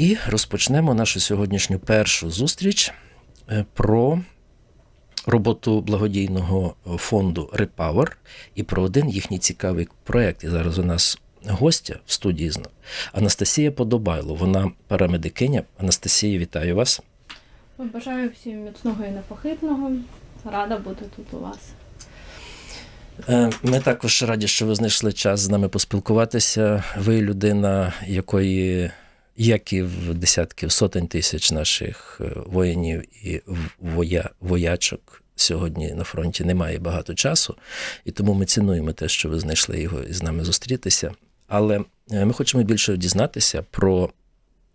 І розпочнемо нашу сьогоднішню першу зустріч е, про роботу благодійного фонду Repower і про один їхній цікавий проєкт. І зараз у нас гостя в студії знов Анастасія Подобайло. Вона парамедикиня. Анастасія, вітаю вас. Бажаю всім міцного і непохитного. Рада бути тут у вас. Е, Ми також раді, що ви знайшли час з нами поспілкуватися. Ви людина, якої, як і в десятків сотень тисяч наших е, воїнів і воя, воячок сьогодні на фронті немає багато часу, і тому ми цінуємо те, що ви знайшли його і з нами зустрітися. Але е, ми хочемо більше дізнатися про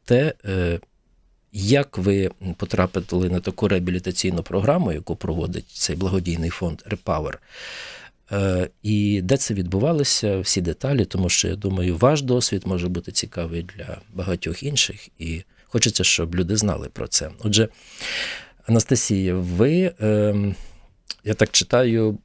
те, е, як ви потрапили на таку реабілітаційну програму, яку проводить цей благодійний фонд Repower. Е, І де це відбувалося, всі деталі, тому що я думаю, ваш досвід може бути цікавий для багатьох інших, і хочеться, щоб люди знали про це. Отже, Анастасія, ви, е, я так читаю,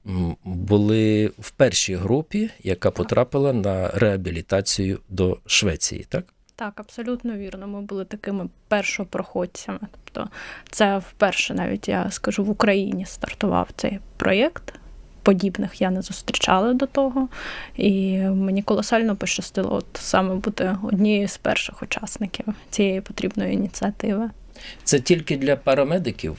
були в першій групі, яка потрапила на реабілітацію до Швеції, так? Так, абсолютно вірно. Ми були такими першопроходцями. Тобто, це вперше навіть я скажу в Україні стартував цей проєкт. Подібних я не зустрічала до того, і мені колосально пощастило от саме бути однією з перших учасників цієї потрібної ініціативи. Це тільки для парамедиків.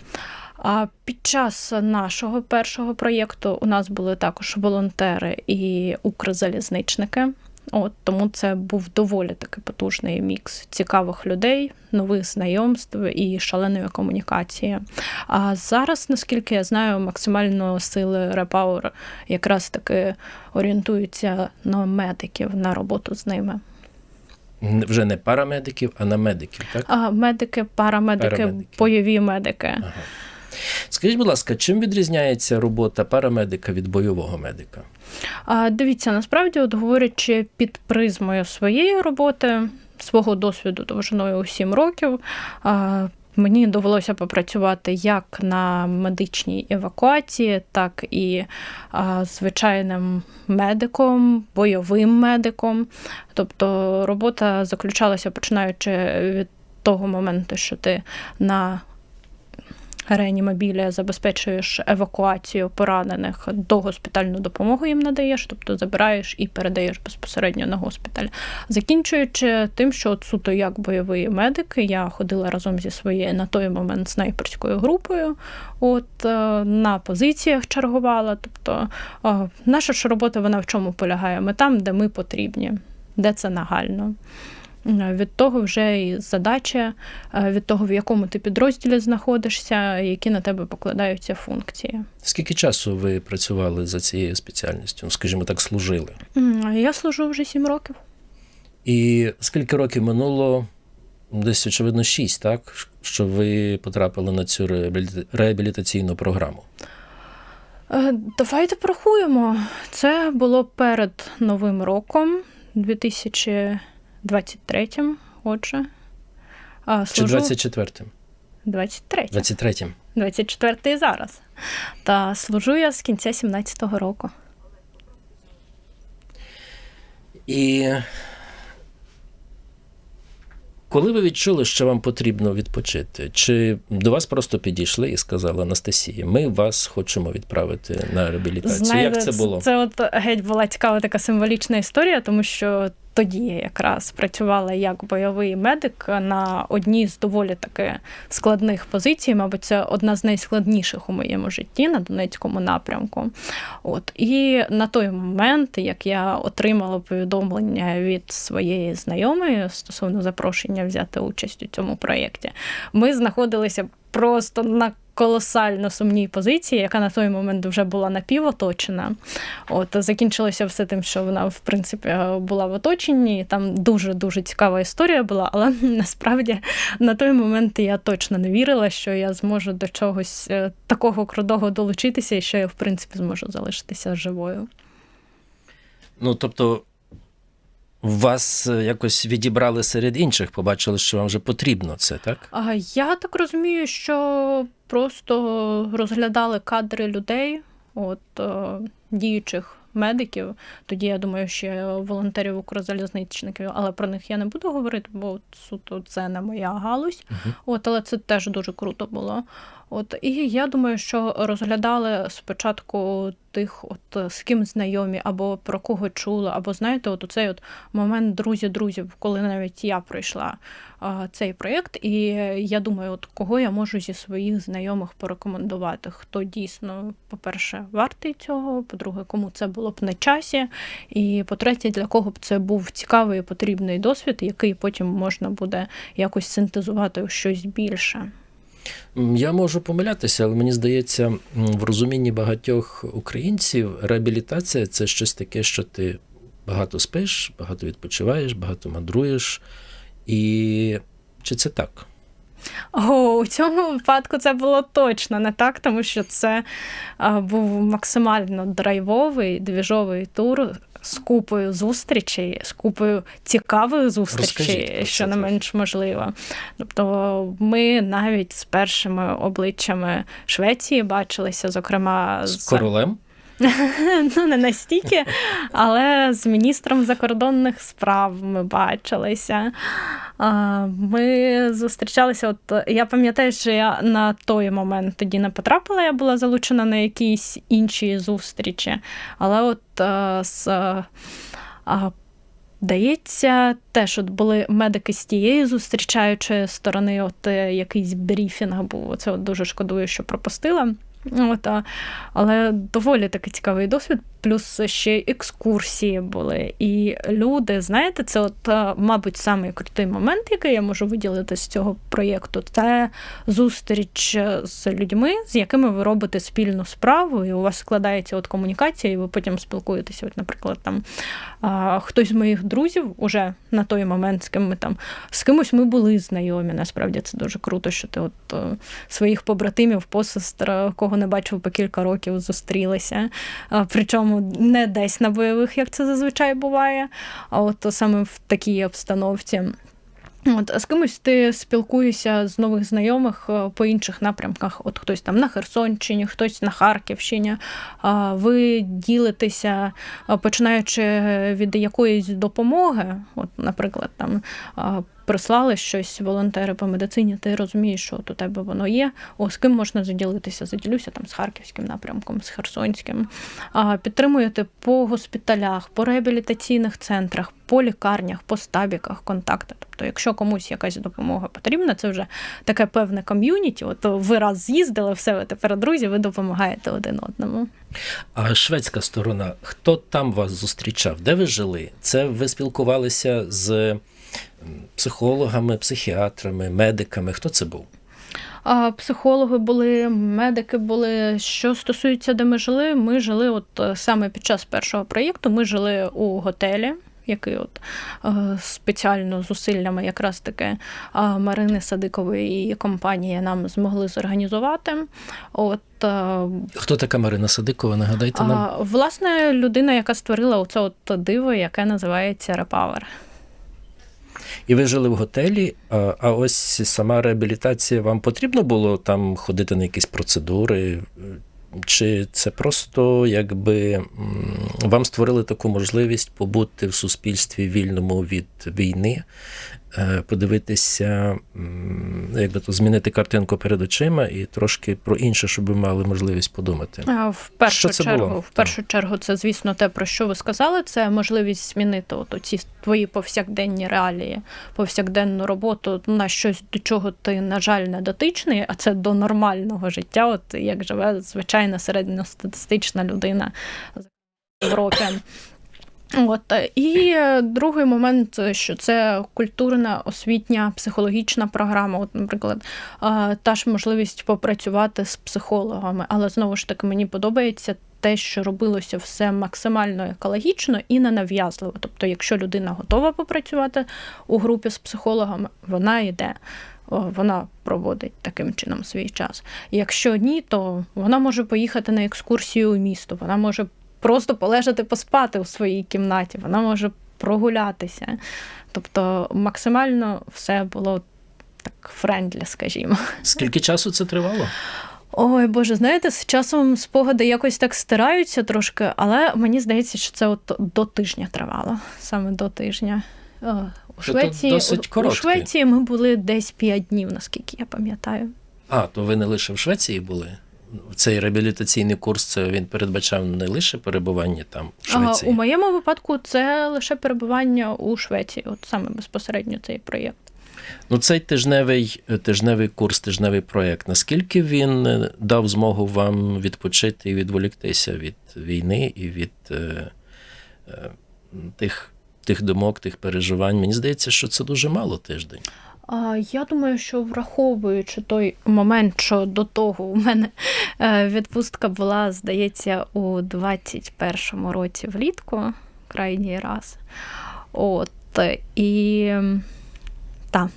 А під час нашого першого проєкту у нас були також волонтери і укрзалізничники. От тому це був доволі таки потужний мікс цікавих людей, нових знайомств і шаленої комунікації. А зараз, наскільки я знаю, максимально сили Repower якраз таки орієнтуються на медиків на роботу з ними. Вже не парамедиків, а на медиків, так? А медики, парамедики, Парамедики. бойові медики. Ага. Скажіть, будь ласка, чим відрізняється робота парамедика від бойового медика? А, дивіться, насправді, от говорячи під призмою своєї роботи, свого досвіду довжиною у 7 років. А, Мені довелося попрацювати як на медичній евакуації, так і а, звичайним медиком, бойовим медиком. Тобто робота заключалася починаючи від того моменту, що ти на реанімобілі забезпечуєш евакуацію поранених до госпітальну допомогу їм надаєш, тобто забираєш і передаєш безпосередньо на госпіталь. Закінчуючи тим, що от суто як бойовий медик, я ходила разом зі своєю на той момент снайперською групою, от е, на позиціях чергувала. Тобто е, наша ж робота вона в чому полягає? Ми там, де ми потрібні, де це нагально. Е, Від того вже і задача, е, від того, в якому ти підрозділі знаходишся, які на тебе покладаються функції. Скільки часу ви працювали за цією спеціальністю? Ну, скажімо так, служили? Я служу вже сім років. І скільки років минуло? Десь, очевидно, шість, так? Що ви потрапили на цю реабілітаційну програму. Е, Давайте порахуємо. Це було перед Новим роком, 2023, отже. А, Чи 24-м? 23. 23-м. 24 зараз. Та служу я з кінця 17-го року. І коли ви відчули, що вам потрібно відпочити, чи до вас просто підійшли і сказали Анастасія, ми вас хочемо відправити на реабілітацію? Як це було? Це от геть була цікава така символічна історія, тому що тоді якраз працювала як бойовий медик на одній з доволі таки складних позицій. Мабуть, це одна з найскладніших у моєму житті на Донецькому напрямку. От і на той момент, як я отримала повідомлення від своєї знайомої стосовно запрошення взяти участь у цьому проєкті, ми знаходилися просто на колосально сумній позиції, яка на той момент вже була напівоточена. От закінчилося все тим, що вона, в принципі, була в оточенні. Там дуже дуже цікава історія була, але насправді на той момент я точно не вірила, що я зможу до чогось е, такого крутого долучитися, і що я, в принципі, зможу залишитися живою. Ну, тобто, вас е, якось відібрали серед інших, побачили, що вам вже потрібно це, так? А я так розумію, що просто розглядали кадри людей, от е, діючих медиків. Тоді я думаю, ще волонтерів укрзалізничників, але про них я не буду говорити, бо суто це не моя галузь. Мгм. От, але це теж дуже круто було. От і я думаю, що розглядали спочатку тих, от з ким знайомі, або про кого чули, або знаєте, от у цей от момент друзі-друзів, коли навіть я пройшла а, цей проєкт, і я думаю, от кого я можу зі своїх знайомих порекомендувати, хто дійсно, по-перше, вартий цього, по-друге, кому це було б на часі, і по-третє, для кого б це був цікавий і потрібний досвід, який потім можна буде якось синтезувати у щось більше. Я можу помилятися, але мені здається, в розумінні багатьох українців реабілітація це щось таке, що ти багато спиш, багато відпочиваєш, багато мандруєш. І чи це так? О, у цьому випадку це було точно не так, тому що це був максимально драйвовий, двіжовий тур з купою зустрічей, з купою цікавих зустрічей, що не менш можливо. Тобто ми навіть з першими обличчями Швеції бачилися, зокрема З королем? ну, не настільки, але з міністром закордонних справ ми бачилися. Ми зустрічалися. От я пам'ятаю, що я на той момент тоді не потрапила, я була залучена на якісь інші зустрічі. Але от а, з. Дається, теж от були медики з тієї зустрічаючої сторони, от е, якийсь брифінг був. Це от дуже шкодую, що пропустила. От, але доволі такий цікавий досвід. Плюс ще екскурсії були. І люди, знаєте, це, от, мабуть, самий крутий момент, який я можу виділити з цього проєкту, це зустріч з людьми, з якими ви робите спільну справу, і у вас складається от комунікація, і ви потім спілкуєтеся. От, наприклад, там хтось з моїх друзів уже на той момент, з ким ми там з кимось ми були знайомі. Насправді це дуже круто, що ти от е, своїх побратимів, посестер, кого не бачив по кілька років, зустрілися. А, Причому не десь на бойових, як це зазвичай буває, а от саме в такій обстановці. От, а з кимось ти спілкуєшся з нових знайомих е, по інших напрямках. От хтось там на Херсонщині, хтось на Харківщині. Ви ділитеся, починаючи від якоїсь допомоги, от, наприклад, там а, прислали щось волонтери по медицині, ти розумієш, що от у тебе воно є. О, з ким можна заділитися? Заділюся там з харківським напрямком, з херсонським. А, Підтримуєте по госпіталях, по реабілітаційних центрах, по лікарнях, по стабіках, контакти. Тобто, якщо комусь якась допомога потрібна, це вже таке певне ком'юніті. От ви раз з'їздили, все, ви тепер друзі, ви допомагаєте один одному. А шведська сторона, хто там вас зустрічав? Де ви жили? Це ви спілкувалися з психологами, психіатрами, медиками? Хто це був? Психологи були, медики були. Що стосується, де ми жили, ми жили от е, саме під час першого проєкту. Ми жили у готелі. Який от е, спеціально зусиллями якраз таки Марини Садикової і компанії нам змогли зорганізувати. От е, Хто така Марина Садикова? Нагадайте нам. власне людина, яка створила оце от диво, яке називається Repower. І ви жили в готелі, а, ось сама реабілітація вам потрібно було там ходити на якісь процедури? Чи це просто якби вам створили таку можливість побути в суспільстві вільному від війни, е, подивитися, м, якби то змінити картинку перед очима і трошки про інше, щоб ви мали можливість подумати? В першу Що це чергу, було? в першу чергу, це звісно те, про що ви сказали. Це можливість змінити от ці твої повсякденні реалії, повсякденну роботу на щось, до чого ти, на жаль, не дотичний, а це до нормального життя, от як живе звичайна середньостатистична людина з Європи. От і другий момент, що це культурна, освітня, психологічна програма. От, наприклад, та ж можливість попрацювати з психологами, але знову ж таки мені подобається. Те, що робилося все максимально екологічно і ненав'язливо. Тобто, якщо людина готова попрацювати у групі з психологами, вона йде, вона проводить таким чином свій час. Якщо ні, то вона може поїхати на екскурсію у місто, вона може просто полежати поспати у своїй кімнаті, вона може прогулятися. Тобто максимально все було так френдлі, скажімо. Скільки часу це тривало? Ой, Боже, знаєте, з часом спогади якось так стираються трошки, але мені здається, що це от до тижня тривало. Саме до тижня. Е, У Швеції, досить у- у. Швеції ми були десь 5 днів, наскільки я пам'ятаю. А, то ви не лише в Швеції були? Цей реабілітаційний курс це він передбачав не лише перебування там в А, у моєму випадку це лише перебування у Швеції, от саме безпосередньо цей проєкт. Ну, цей тижневий, тижневий курс, тижневий проєкт, наскільки він е, дав змогу вам відпочити і відволіктися від війни і від е, е, тих, тих думок, тих переживань? Мені здається, що це дуже мало тиждень. Я думаю, що враховуючи той момент, що до того у мене е, відпустка була, здається, у 21-му році влітку, крайній раз. От, і так.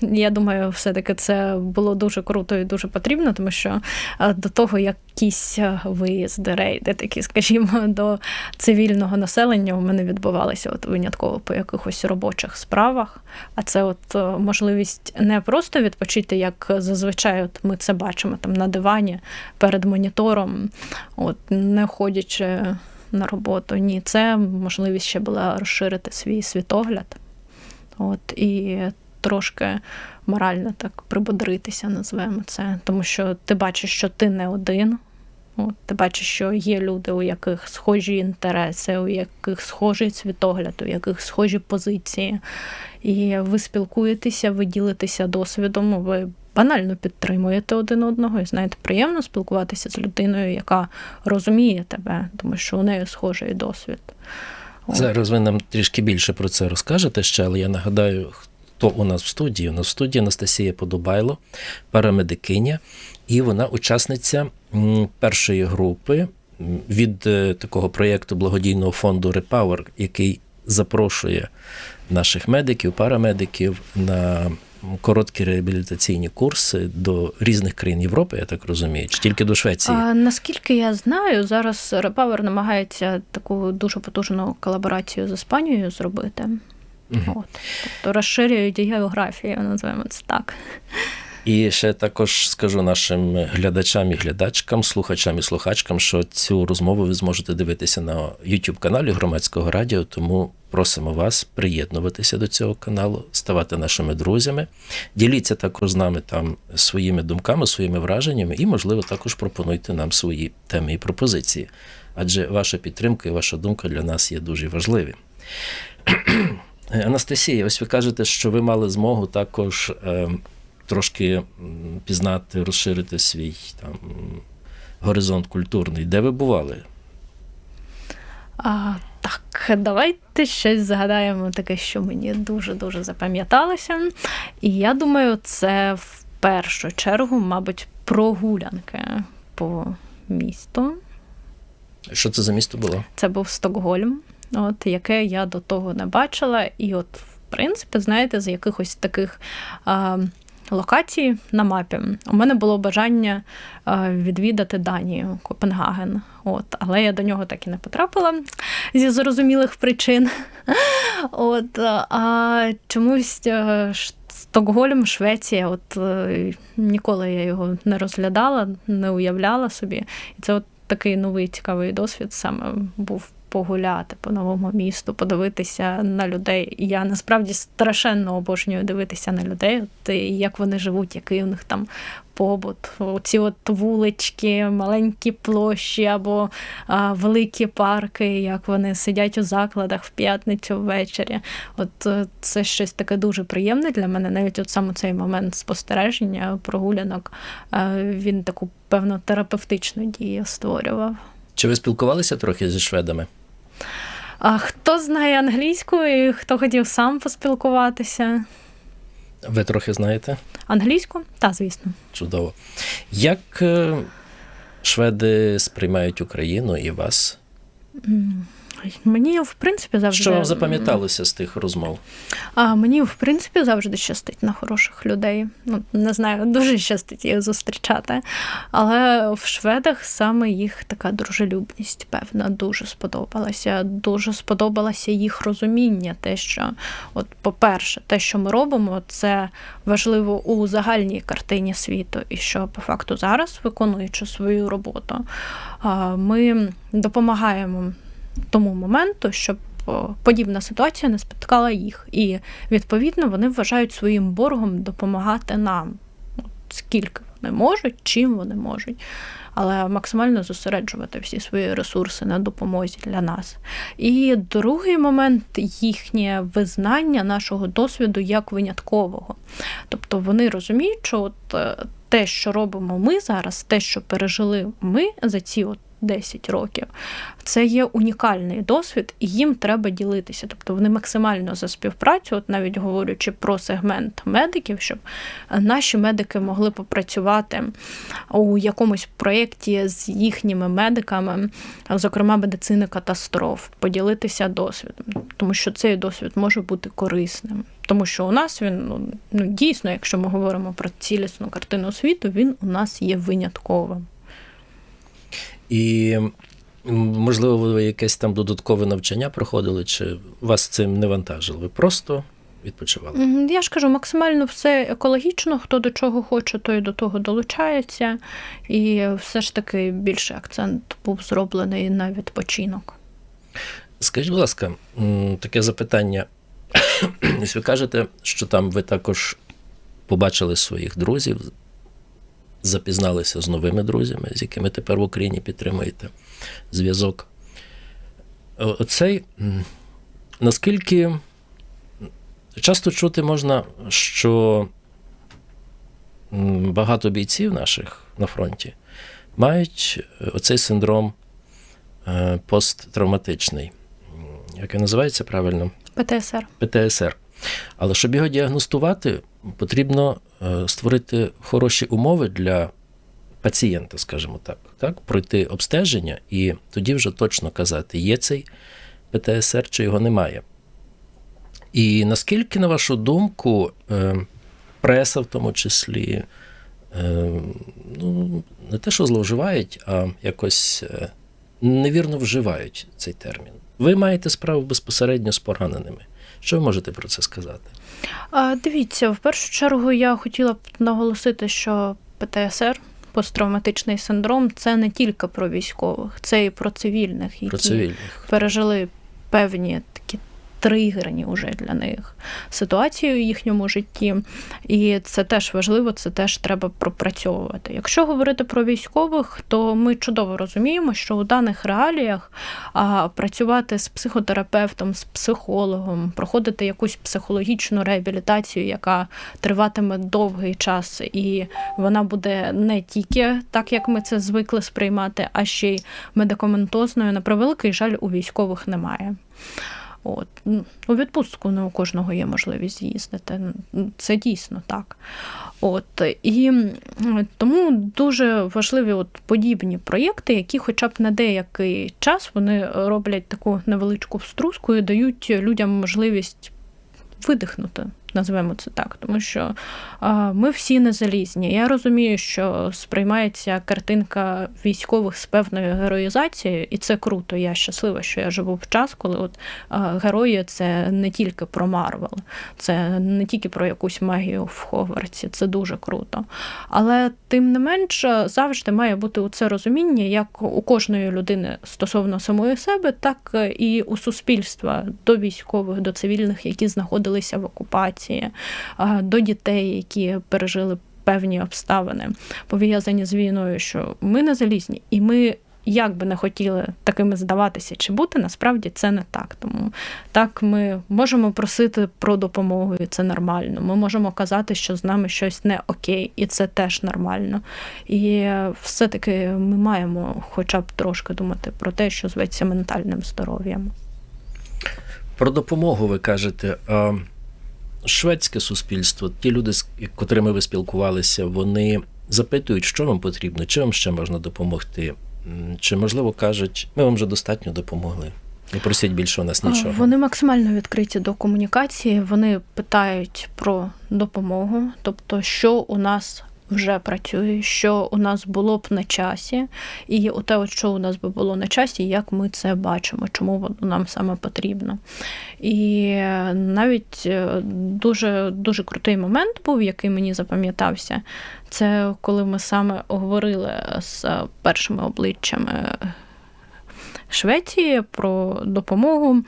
Я думаю, все-таки це було дуже круто і дуже потрібно, тому що е, до того якісь е, виїзди, рейди, такі, скажімо, до цивільного населення у мене відбувалися от винятково по якихось робочих справах. А це от е, можливість не просто відпочити, як зазвичай от ми це бачимо там на дивані перед монітором, от не ходячи на роботу. Ні, це можливість ще була розширити свій світогляд. От і трошки морально так прибодритися, назвемо це. Тому що ти бачиш, що ти не один. От, ти бачиш, що є люди, у яких схожі інтереси, у яких схожий світогляд, у яких схожі позиції. І ви спілкуєтеся, ви ділитеся досвідом, ви банально підтримуєте один одного. І знаєте, приємно спілкуватися з людиною, яка розуміє тебе, тому що у неї схожий досвід. Зараз ви нам трішки більше про це розкажете ще, але я нагадаю, хто у нас в студії. У нас в студії Анастасія Подобайло, парамедикиня, і вона учасниця першої групи від е, такого проєкту благодійного фонду Repower, який запрошує наших медиків, парамедиків на короткі реабілітаційні курси до різних країн Європи, я так розумію, чи тільки до Швеції. А, наскільки я знаю, зараз Repower намагається таку дуже потужну колаборацію з Іспанією зробити. Мгм. От. Тобто розширюють географію, називаємо це так. І ще також скажу нашим глядачам і глядачкам, слухачам і слухачкам, що цю розмову ви зможете дивитися на youtube каналі громадського радіо. Тому просимо вас приєднуватися до цього каналу, ставати нашими друзями. Діліться також з нами там своїми думками, своїми враженнями, і, можливо, також пропонуйте нам свої теми і пропозиції. Адже ваша підтримка і ваша думка для нас є дуже важливі. Анастасія, ось ви кажете, що ви мали змогу також е, трошки пізнати, розширити свій там горизонт культурний. Де ви бували? А, так, давайте щось згадаємо таке, що мені дуже-дуже запам'яталося. І я думаю, це в першу чергу, мабуть, прогулянки по місту. Що це за місто було? Це був Стокгольм, от, яке я до того не бачила. І, от, в принципі, знаєте, з якихось таких а, локацій на мапі у мене було бажання відвідати Данію, Копенгаген. От, але я до нього так і не потрапила зі зрозумілих причин. От, а чомусь е, Стокгольм, Швеція, от е, ніколи я його не розглядала, не уявляла собі. І це от такий новий цікавий досвід саме був погуляти по новому місту, подивитися на людей. Я насправді страшенно обожнюю дивитися на людей, от, як вони живуть, який у них там побут. Ці от вулички, маленькі площі або а, великі парки, як вони сидять у закладах в п'ятницю ввечері. От е, це щось таке дуже приємне для мене. Навіть от саме цей момент спостереження, прогулянок, е, він таку певно терапевтичну дію створював. Чи ви спілкувалися трохи зі шведами? А хто знає англійську і хто хотів сам поспілкуватися? Ви трохи знаєте? Англійську? Та, звісно. Чудово. Як е, шведи сприймають Україну і вас? М, Мені в принципі завжди Що вам запам'яталося з тих розмов? А мені в принципі завжди щастить на хороших людей. Ну не знаю, дуже щастить їх зустрічати. Але в шведах саме їх така дружелюбність, певна, дуже сподобалася. Дуже сподобалося їх розуміння. Те, що, от, по-перше, те, що ми робимо, це важливо у загальній картині світу, і що по факту зараз, виконуючи свою роботу, ми допомагаємо тому моменту, щоб подібна ситуація не спіткала їх. І відповідно вони вважають своїм боргом допомагати нам. От Скільки вони можуть, чим вони можуть, але максимально зосереджувати всі свої ресурси на допомозі для нас. І другий момент їхнє визнання нашого досвіду як виняткового. Тобто вони розуміють, що от е, те, що робимо ми зараз, те, що пережили ми за ці от 10 років, це є унікальний досвід, і їм треба ділитися. Тобто вони максимально за співпрацю, от навіть говорячи про сегмент медиків, щоб наші медики могли попрацювати у якомусь проєкті з їхніми медиками, зокрема медицини катастроф, поділитися досвідом, тому що цей досвід може бути корисним. Тому що у нас він ну, ну дійсно, якщо ми говоримо про цілісну картину світу, він у нас є винятковим. І можливо, ви якесь там додаткове навчання проходили, чи вас цим не вантажило? Ви просто відпочивали? Я ж кажу, максимально все екологічно. Хто до чого хоче, той до того долучається. І все ж таки більший акцент був зроблений на відпочинок. Скажіть, будь ласка, таке запитання. Ось ви кажете, що там ви також побачили своїх друзів, запізналися з новими друзями, з якими тепер в Україні підтримуєте зв'язок. Оцей, наскільки часто чути можна, що багато бійців наших на фронті мають е, оцей синдром е, посттравматичний. Як він називається правильно? ПТСР. ПТСР. Але щоб його діагностувати, потрібно е, створити хороші умови для пацієнта, скажімо так, так, пройти обстеження і тоді вже точно казати, є цей ПТСР чи його немає. І наскільки, на вашу думку, е, преса в тому числі, е, ну, не те, що зловживають, а якось е, невірно вживають цей термін. Ви маєте справу безпосередньо з пораненими. Що ви можете про це сказати? Дивіться, в першу чергу я хотіла б наголосити, що ПТСР, посттравматичний синдром, це не тільки про військових, це і про цивільних, які Про цивільних. пережили певні такі тригерні уже для них ситуації у їхньому житті. І це теж важливо, це теж треба пропрацьовувати. Якщо говорити про військових, то ми чудово розуміємо, що у даних реаліях а, працювати з психотерапевтом, з психологом, проходити якусь психологічну реабілітацію, яка триватиме довгий час, і вона буде не тільки так, як ми це звикли сприймати, а ще й медикаментозною. На превеликий жаль, у військових немає. От. ну, У відпустку не у кожного є можливість з'їздити. Це дійсно так. От. І тому дуже важливі от подібні проєкти, які хоча б на деякий час вони роблять таку невеличку вструску і дають людям можливість видихнути. Назвемо це так, тому що а, ми всі не залізні. Я розумію, що сприймається картинка військових з певною героїзацією, і це круто. Я щаслива, що я живу в час, коли от а, герої це не тільки про Марвел, це не тільки про якусь магію в Хогвартсі, це дуже круто. Але тим не менш завжди має бути це розуміння, як у кожної людини стосовно самої себе, так і у суспільства до військових, до цивільних, які знаходилися в окупації, а, до дітей, які пережили певні обставини, пов'язані з війною, що ми не залізні, і ми. Як би не хотіли такими здаватися чи бути, насправді це не так. Тому так ми можемо просити про допомогу, і це нормально. Ми можемо казати, що з нами щось не окей, і це теж нормально. І все-таки ми маємо хоча б трошки думати про те, що зветься ментальним здоров'ям. Про допомогу ви кажете. А шведське суспільство, ті люди, з котрими ви спілкувалися, вони запитують, що вам потрібно, чи вам ще можна допомогти. Чи, можливо, кажуть, ми вам вже достатньо допомогли. Не просять більше у нас нічого. Вони максимально відкриті до комунікації. Вони питають про допомогу, тобто, що у нас вже працює, що у нас було б на часі, і те, от що у нас би було на часі, як ми це бачимо, чому воно нам саме потрібно. І навіть е, дуже дуже крутий момент був, який мені запам'ятався. Це коли ми саме говорили з першими обличчями Швеції про допомогу,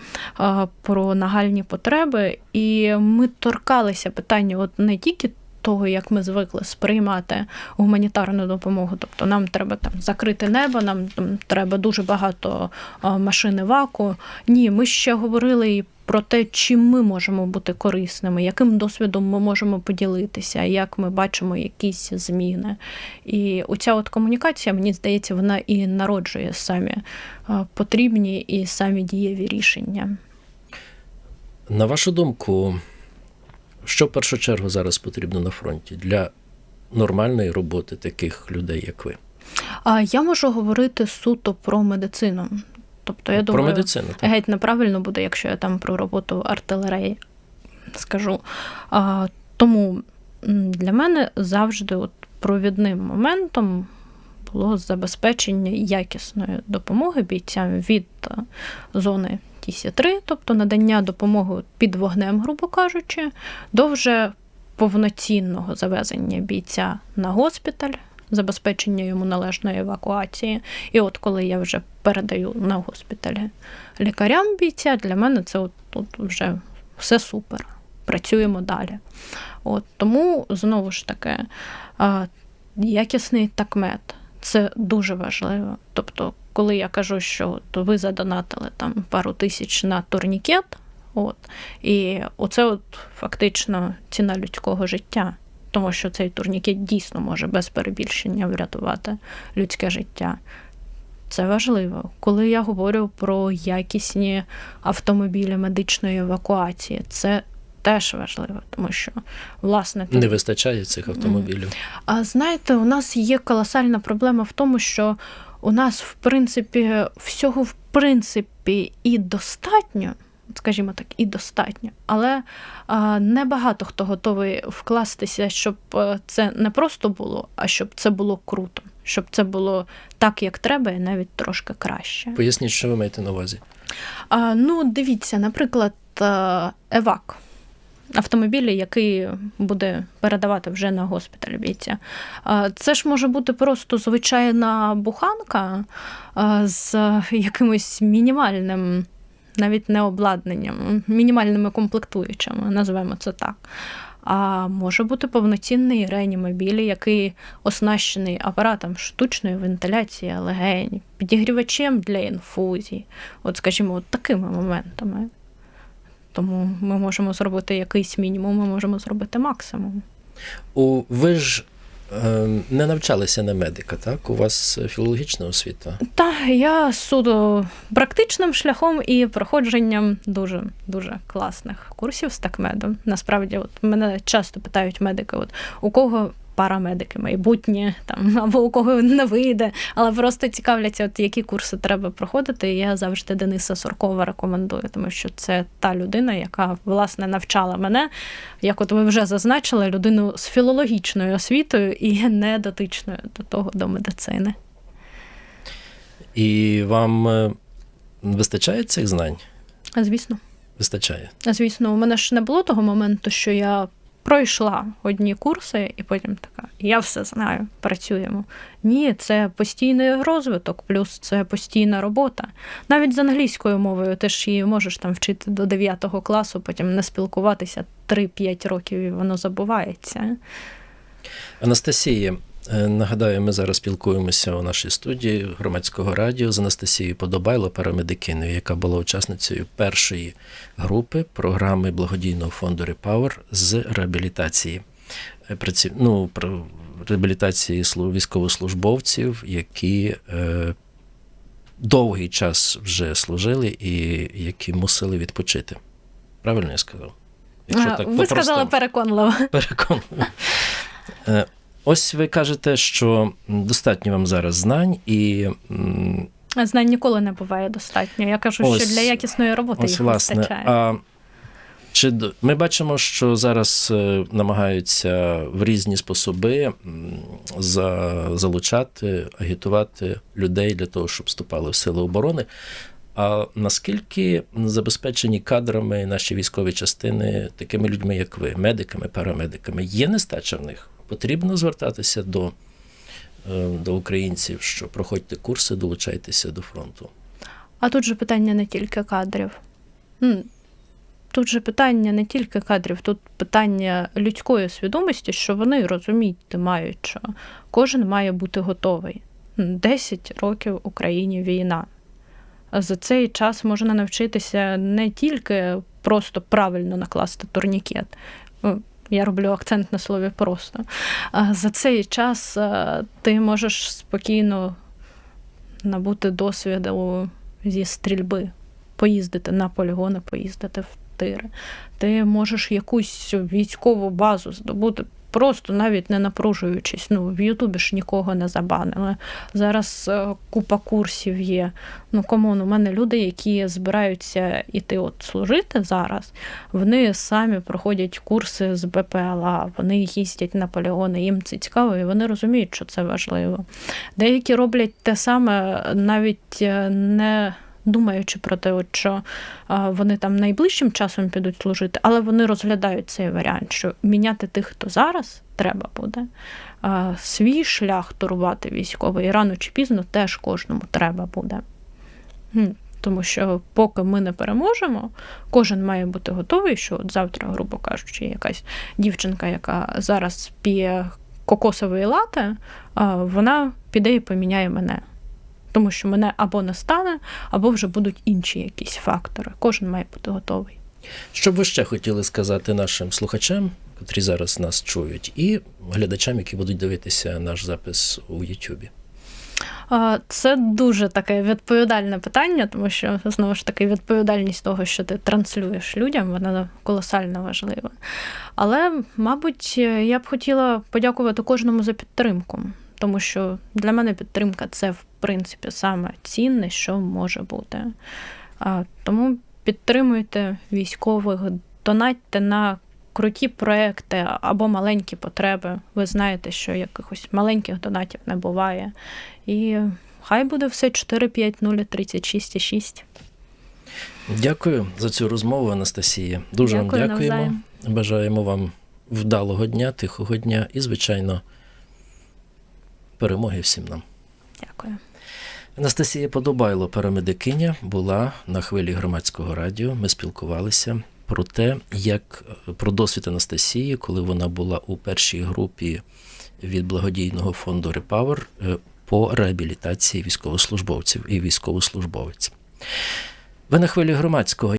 про нагальні потреби. І ми торкалися питання от не тільки того, як ми звикли сприймати гуманітарну допомогу. Тобто нам треба там закрити небо, нам там, треба дуже багато а, машин ваку. Ні, ми ще говорили і про те, чим ми можемо бути корисними, яким досвідом ми можемо поділитися, як ми бачимо якісь зміни. І оця от комунікація, мені здається, вона і народжує самі потрібні і самі дієві рішення. На вашу думку, що в першу чергу зараз потрібно на фронті для нормальної роботи таких людей, як ви? А я можу говорити суто про медицину. Тобто, я Про думаю, медицину, так? геть неправильно буде, якщо я там про роботу артилерії скажу. А, тому для мене завжди от провідним моментом було забезпечення якісної допомоги бійцям від е, зони ТС-3, тобто надання допомоги під вогнем, грубо кажучи, до вже повноцінного завезення бійця на госпіталь, забезпечення йому належної евакуації. І от коли я вже передаю на госпіталі лікарям бійця, для мене це от, тут вже все супер. Працюємо далі. От, тому знову ж таки, якісний такмет це дуже важливо. Тобто, коли я кажу, що то ви задонатили там пару тисяч на турнікет, от, і оце от фактично ціна людського життя. Тому що цей турнікет дійсно може без перебільшення врятувати людське життя. Це важливо. Коли я говорю про якісні автомобілі медичної евакуації, це теж важливо, тому що власне тут- Не вистачає цих автомобілів. а знаєте, у нас є колосальна проблема в тому, що у нас, в принципі, всього в принципі і достатньо, скажімо так, і достатньо, але небагато хто готовий вкластися, щоб е, це не просто було, а щоб це було круто, щоб це було так, як треба, і навіть трошки краще. Поясніть, що ви маєте на увазі. А, ну, дивіться, наприклад, Евак. Автомобілі, який буде передавати вже на госпіталь бійця. Це ж може бути просто звичайна буханка з якимось мінімальним, навіть не обладнанням, мінімальними комплектуючими, називаємо це так. А може бути повноцінний реанімобіль, який оснащений апаратом штучної вентиляції легень, підігрівачем для інфузій. От, скажімо, от такими моментами. Тому ми можемо зробити якийсь мінімум, ми можемо зробити максимум. У, ви ж е, не навчалися на медика, так? У вас філологічна освіта. Та я суду практичним шляхом і проходженням дуже дуже класних курсів з такмедом. Насправді, от мене часто питають медики: от у кого парамедики майбутні, там або у кого не вийде, але просто цікавляться, от які курси треба проходити. І я завжди Дениса Соркова рекомендую, тому що це та людина, яка власне навчала мене, як от ви вже зазначили, людину з філологічною освітою і не дотичною до того до медицини. І вам е, вистачає цих знань? Звісно. Вистачає. Звісно, у мене ж не було того моменту, що я пройшла одні курси, і потім така: я все знаю, працюємо. Ні, це постійний розвиток, плюс це постійна робота. Навіть з англійською мовою ти ж її можеш там вчити до 9 класу, потім не спілкуватися 3-5 років, і воно забувається. Анастасія, нагадаю, ми зараз спілкуємося у нашій студії громадського радіо з Анастасією Подобайло, парамедикиною, яка була учасницею першої групи програми благодійного фонду Repower з реабілітації. Е, Ну, реабілітації військовослужбовців, які е, довгий час вже служили і які мусили відпочити. Правильно я сказав? А, ви сказали переконливо. переконливо. Ось ви кажете, що достатньо вам зараз знань, і Знань ніколи не буває достатньо. Я кажу, Ось- що для якісної роботи Ось їх власне. вистачає. А, чи ми бачимо, що зараз е, намагаються в різні способи за, залучати, агітувати людей для того, щоб вступали в сили оборони. А наскільки забезпечені кадрами наші військові частини такими людьми, як ви, медиками, парамедиками, є нестача в них? Потрібно звертатися до, е, до українців, що проходьте курси, долучайтеся до фронту. А тут же питання не тільки кадрів. Тут же питання не тільки кадрів, тут питання людської свідомості, що вони розуміють, мають, що кожен має бути готовий. М, 10 років Україні війна. За цей час можна навчитися не тільки просто правильно накласти турнікет. Я роблю акцент на слові просто. За цей час е, ти можеш спокійно набути досвіду зі стрільби, поїздити на полігони, поїздити в тири. Ти можеш якусь військову базу здобути, просто навіть не напружуючись. Ну, в Ютубі ж нікого не забанили. Зараз е, купа курсів є. Ну, комон, у мене люди, які збираються іти от служити зараз, вони самі проходять курси з БПЛА, вони їздять на полігони, їм це цікаво, і вони розуміють, що це важливо. Деякі роблять те саме, навіть е, не думаючи про те, що вони там найближчим часом підуть служити, але вони розглядають цей варіант, що міняти тих, хто зараз треба буде. Свій шлях турувати військовий рано чи пізно теж кожному треба буде. Тому що поки ми не переможемо, кожен має бути готовий, що от завтра, грубо кажучи, якась дівчинка, яка зараз п'є кокосовий лате, а, вона піде і поміняє мене. Тому що мене або не стане, або вже будуть інші якісь фактори. Кожен має бути готовий. Що б ви ще хотіли сказати нашим слухачам, котрі зараз нас чують, і глядачам, які будуть дивитися наш запис у Ютубі? Це дуже таке відповідальне питання, тому що знову ж таки відповідальність того, що ти транслюєш людям, вона колосально важлива. Але, мабуть, я б хотіла подякувати кожному за підтримку, тому що для мене підтримка це в принципі саме цінне, що може бути. Тому підтримуйте військових, донатьте на круті проекти або маленькі потреби. Ви знаєте, що якихось маленьких донатів не буває. І хай буде все 4, 5, 0, 36 6. Дякую за цю розмову, Анастасія. Дуже Дякую, вам дякуємо. навзаєм. Бажаємо вам вдалого дня, тихого дня і, звичайно, перемоги всім нам. Анастасія Подобайло, парамедикиня, була на хвилі громадського радіо. Ми спілкувалися про те, як про досвід Анастасії, коли вона була у першій групі від благодійного фонду Repower е, по реабілітації військовослужбовців і військовослужбовець. Ви на хвилі громадського.